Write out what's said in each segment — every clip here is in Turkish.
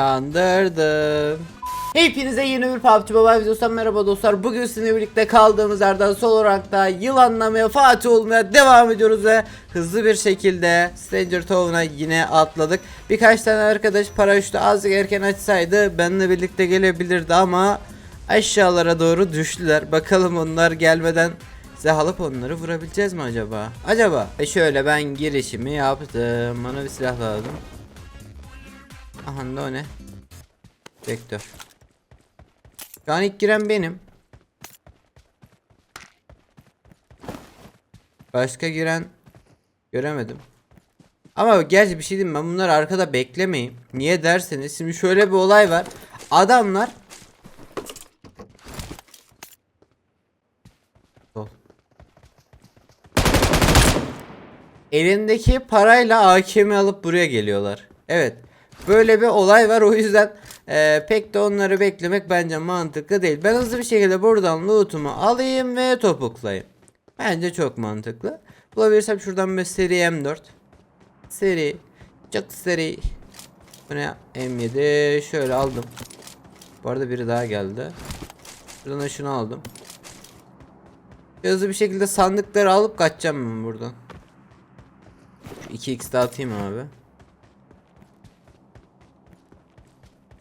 Kandırdım. Hepinize yeni bir PUBG Mobile videosundan merhaba dostlar. Bugün sizinle birlikte kaldığımız yerden sol olarak da yılanlamaya, Fatih olmaya devam ediyoruz ve hızlı bir şekilde Stranger Town'a yine atladık. Birkaç tane arkadaş paraşütü azıcık erken açsaydı benimle birlikte gelebilirdi ama aşağılara doğru düştüler. Bakalım onlar gelmeden size alıp onları vurabileceğiz mi acaba? Acaba? E şöyle ben girişimi yaptım. Bana bir silah lazım. Aha da o ne? Vektör. Şu an ilk giren benim. Başka giren göremedim. Ama gerçi bir şey diyeyim ben bunları arkada beklemeyin. Niye derseniz şimdi şöyle bir olay var. Adamlar. Elindeki parayla AKM alıp buraya geliyorlar. Evet. Böyle bir olay var o yüzden eee, pek de onları beklemek bence mantıklı değil. Ben hızlı bir şekilde buradan loot'umu alayım ve topuklayayım. Bence çok mantıklı. Bulabilirsem şuradan bir seri M4. Seri. Çok seri. Bu ne? M7. Şöyle aldım. Bu arada biri daha geldi. Şuradan da şunu aldım. Hızlı bir şekilde sandıkları alıp kaçacağım ben buradan. Şu 2x de atayım abi.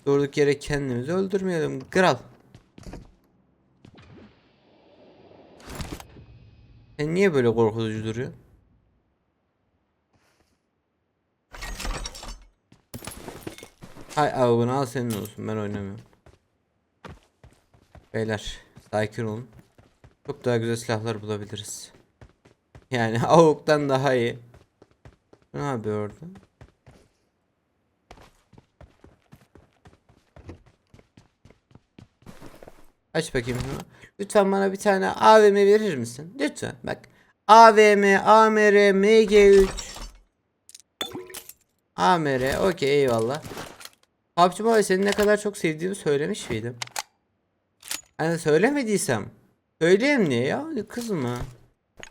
Durduk yere kendimizi öldürmeyelim. Kral. Sen niye böyle korkutucu duruyor? Hay avını al senin olsun ben oynamıyorum. Beyler sakin olun. Çok daha güzel silahlar bulabiliriz. Yani avuktan daha iyi. Ne yapıyor orada? Aç bakayım şunu. Lütfen bana bir tane AVM verir misin? Lütfen bak. AVM, AMR, MG3. AMR, okey eyvallah. PUBG Mobile seni ne kadar çok sevdiğimi söylemiş miydim? Hani söylemediysem. Söyleyeyim niye ya? Kızma.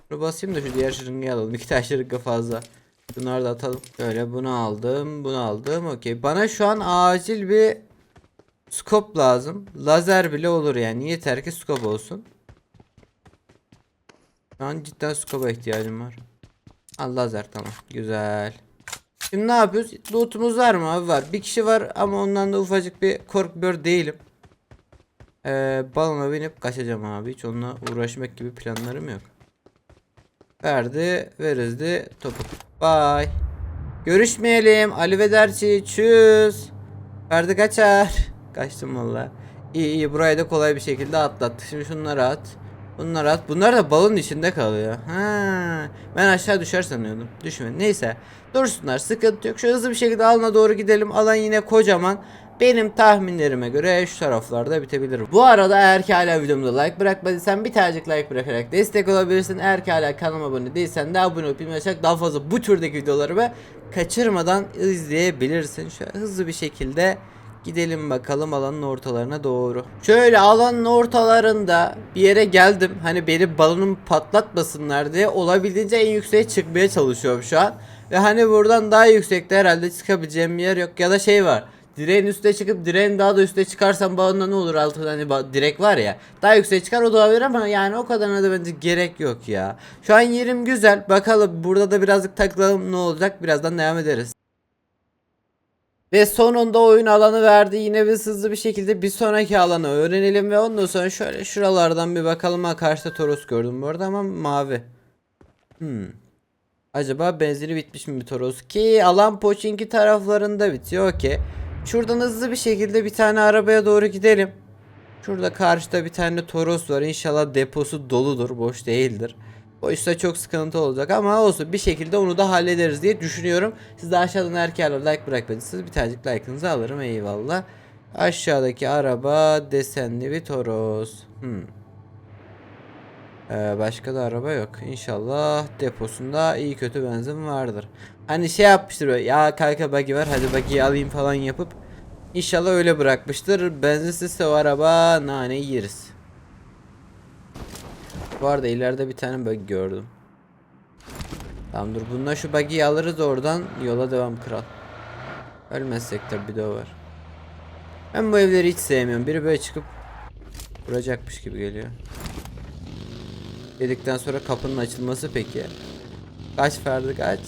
Şunu basayım da şu diğer şırıngayı alalım. İki tane şırınga fazla. Bunları da atalım. Böyle bunu aldım. Bunu aldım. Okey. Bana şu an acil bir Scope lazım. Lazer bile olur yani. Yeter ki scope olsun. Şu an cidden scope'a ihtiyacım var. Al lazer tamam. Güzel. Şimdi ne yapıyoruz? Loot'umuz var mı abi? Var. Bir kişi var ama ondan da ufacık bir korkmuyor değilim. Ee, balona binip kaçacağım abi. Hiç onunla uğraşmak gibi planlarım yok. Verdi, verizdi. Topuk. Bye. Görüşmeyelim. Alivederci. Çüz. Ferdi kaçar. Kaçtım valla. İyi iyi burayı da kolay bir şekilde atlattık. Şimdi şunları at. Bunları at. Bunlar da balın içinde kalıyor. Ha, ben aşağı düşer sanıyordum. Düşmedi. Neyse. Dursunlar. Sıkıntı yok. Şu hızlı bir şekilde alana doğru gidelim. Alan yine kocaman. Benim tahminlerime göre şu taraflarda bitebilir. Bu arada eğer ki hala videomda like bırakmadıysan bir tanecik like bırakarak destek olabilirsin. Eğer ki hala kanalıma abone değilsen de abone olup bilmeyi daha fazla bu türdeki videolarımı kaçırmadan izleyebilirsin. Şöyle hızlı bir şekilde Gidelim bakalım alanın ortalarına doğru. Şöyle alanın ortalarında bir yere geldim. Hani beni balonumu patlatmasınlar diye olabildiğince en yükseğe çıkmaya çalışıyorum şu an. Ve hani buradan daha yüksekte herhalde çıkabileceğim bir yer yok. Ya da şey var. Direğin üstüne çıkıp direğin daha da üstüne çıkarsam balonda ne olur altında hani direk var ya. Daha yükseğe çıkar o da olabilir ama yani o kadarına da bence gerek yok ya. Şu an yerim güzel. Bakalım burada da birazcık takılalım ne olacak. Birazdan devam ederiz. Ve sonunda oyun alanı verdi. Yine biz hızlı bir şekilde bir sonraki alanı öğrenelim ve ondan sonra şöyle şuralardan bir bakalım. Ha karşıda Toros gördüm bu arada ama mavi. Hmm. Acaba benzini bitmiş mi bir Toros? Ki alan Poçinki taraflarında bitiyor. Okey. Şuradan hızlı bir şekilde bir tane arabaya doğru gidelim. Şurada karşıda bir tane Toros var. İnşallah deposu doludur. Boş değildir. O işte çok sıkıntı olacak ama olsun bir şekilde onu da hallederiz diye düşünüyorum. Siz de aşağıdan erkeğe like bırakmadıysanız bir tanecik like'ınızı alırım eyvallah. Aşağıdaki araba desenli bir Toros. Hmm. Ee, başka da araba yok. İnşallah deposunda iyi kötü benzin vardır. Hani şey yapmıştır böyle ya kanka buggy var hadi buggy'yi alayım falan yapıp İnşallah öyle bırakmıştır. Benzinsizse o araba nane yeriz. Bu arada ileride bir tane bug gördüm. Tamam dur bununla şu buggy'yi alırız oradan yola devam kral. Ölmezsek tabi bir de o var. Ben bu evleri hiç sevmiyorum. Biri böyle çıkıp vuracakmış gibi geliyor. Dedikten sonra kapının açılması peki. Kaç Ferdi kaç.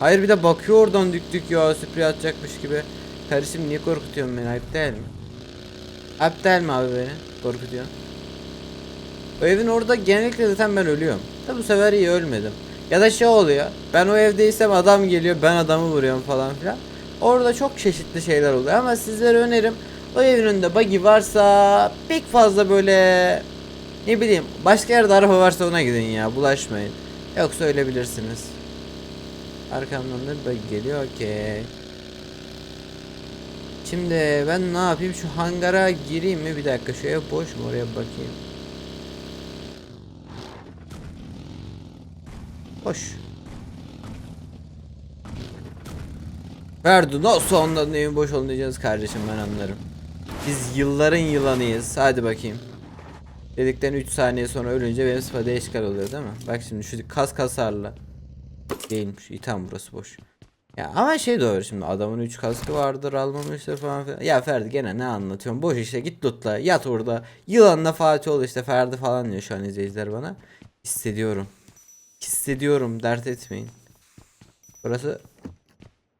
Hayır bir de bakıyor oradan dük dük ya sprey atacakmış gibi. Kardeşim niye korkutuyorsun beni ayıp değil mi? Ayıp değil mi abi beni korkutuyorsun? O evin orada genellikle zaten ben ölüyorum. Da bu sefer iyi ölmedim. Ya da şey oluyor. Ben o evdeysem adam geliyor ben adamı vuruyorum falan filan. Orada çok çeşitli şeyler oluyor ama sizlere önerim o evin önünde buggy varsa pek fazla böyle ne bileyim başka yerde araba varsa ona gidin ya bulaşmayın. Yoksa ölebilirsiniz. Arkamdan da bir buggy geliyor okey. Şimdi ben ne yapayım şu hangara gireyim mi bir dakika şu ev boş mu oraya bakayım. Boş. Ferdu nasıl ondan evin boş olun diyeceğiz kardeşim ben anlarım. Biz yılların yılanıyız. Hadi bakayım. Dedikten 3 saniye sonra ölünce benim sıfa değişiklik oluyor değil mi? Bak şimdi şu kas kasarla. Değilmiş. İyi tamam burası boş. Ya ama şey doğru şimdi adamın 3 kaskı vardır almamıştır falan filan. Ya Ferdi gene ne anlatıyorsun? Boş işte git lootla yat orada. Yılanla Fatih ol işte Ferdi falan diyor şu an izleyiciler bana. Hissediyorum. Hissediyorum dert etmeyin. Burası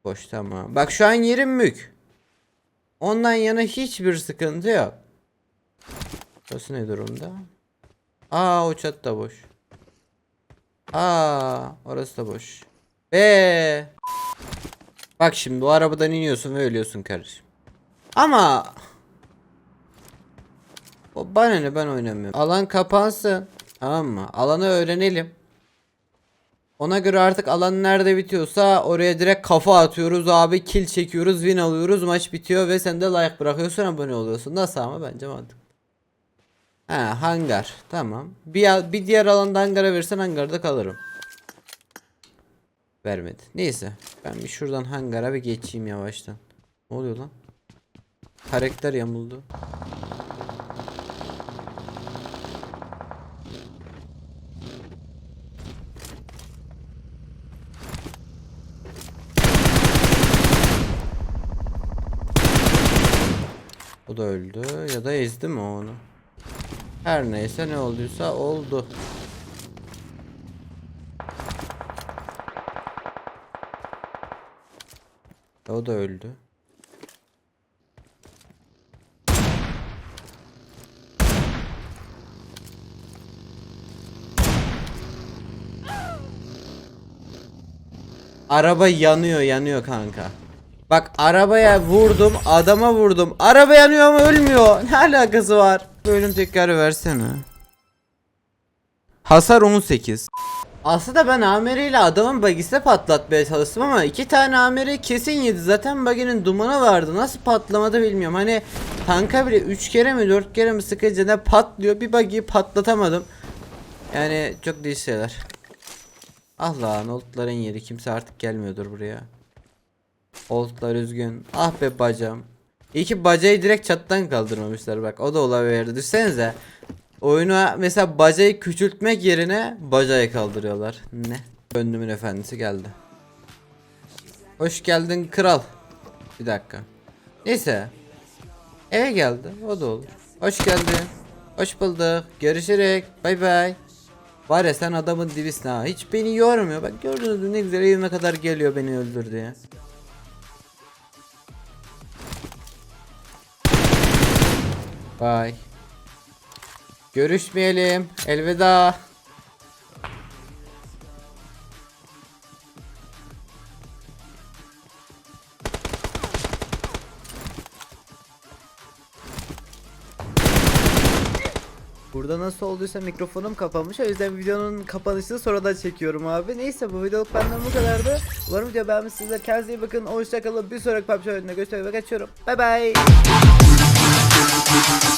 boş tamam. Bak şu an yerim mük. Ondan yana hiçbir sıkıntı yok. Burası ne durumda? Aa o çat da boş. Aa orası da boş. Eee. Bak şimdi o arabadan iniyorsun ve ölüyorsun kardeşim. Ama o bana ne ben oynamıyorum. Alan kapansın. Tamam mı? Alanı öğrenelim. Ona göre artık alan nerede bitiyorsa oraya direkt kafa atıyoruz abi kill çekiyoruz win alıyoruz maç bitiyor ve sen de like bırakıyorsun abone oluyorsun. Nasıl ama bence mantıklı. Ha hangar tamam. Bir, bir diğer alanda hangara versen hangarda kalırım. Vermedi. Neyse ben bir şuradan hangara bir geçeyim yavaştan. Ne oluyor lan? Karakter yamuldu. Da öldü ya da ezdi mi onu? Her neyse ne olduysa oldu. O da öldü. Araba yanıyor yanıyor kanka. Bak arabaya vurdum adama vurdum. Araba yanıyor ama ölmüyor. Ne alakası var? Bölüm tekrarı versene. Hasar 18. Aslında ben Amiri ile adamın bagisi patlatmaya çalıştım ama iki tane Amiri kesin yedi. Zaten baginin dumanı vardı. Nasıl patlamadı bilmiyorum. Hani tanka bile 3 kere mi 4 kere mi sıkınca ne patlıyor. Bir bagiyi patlatamadım. Yani çok değişik şeyler. Ah lan oldların yeri kimse artık gelmiyordur buraya. Oldlar üzgün. Ah be bacam. İyi ki bacayı direkt çattan kaldırmamışlar bak o da olabilirdi. Düşünsenize. Oyuna mesela bacayı küçültmek yerine bacayı kaldırıyorlar. Ne? Gönlümün efendisi geldi. Hoş geldin kral. Bir dakika. Neyse. Eve geldi. O da olur. Hoş geldin. Hoş bulduk. Görüşerek. Bay bay. Var ya sen adamın dibisin ha. Hiç beni yormuyor. Bak gördünüz mü ne güzel evime kadar geliyor beni öldürdü ya. Bay. Görüşmeyelim. Elveda. Burada nasıl olduysa mikrofonum kapanmış. O yüzden videonun kapanışını sonradan çekiyorum abi. Neyse bu videoluk benden bu kadardı. Umarım video beğenmişsinizdir. Kendinize iyi bakın. Hoşçakalın. Bir sonraki PUBG oyununda görüşmek üzere. Kaçıyorum. Bay bay. Thank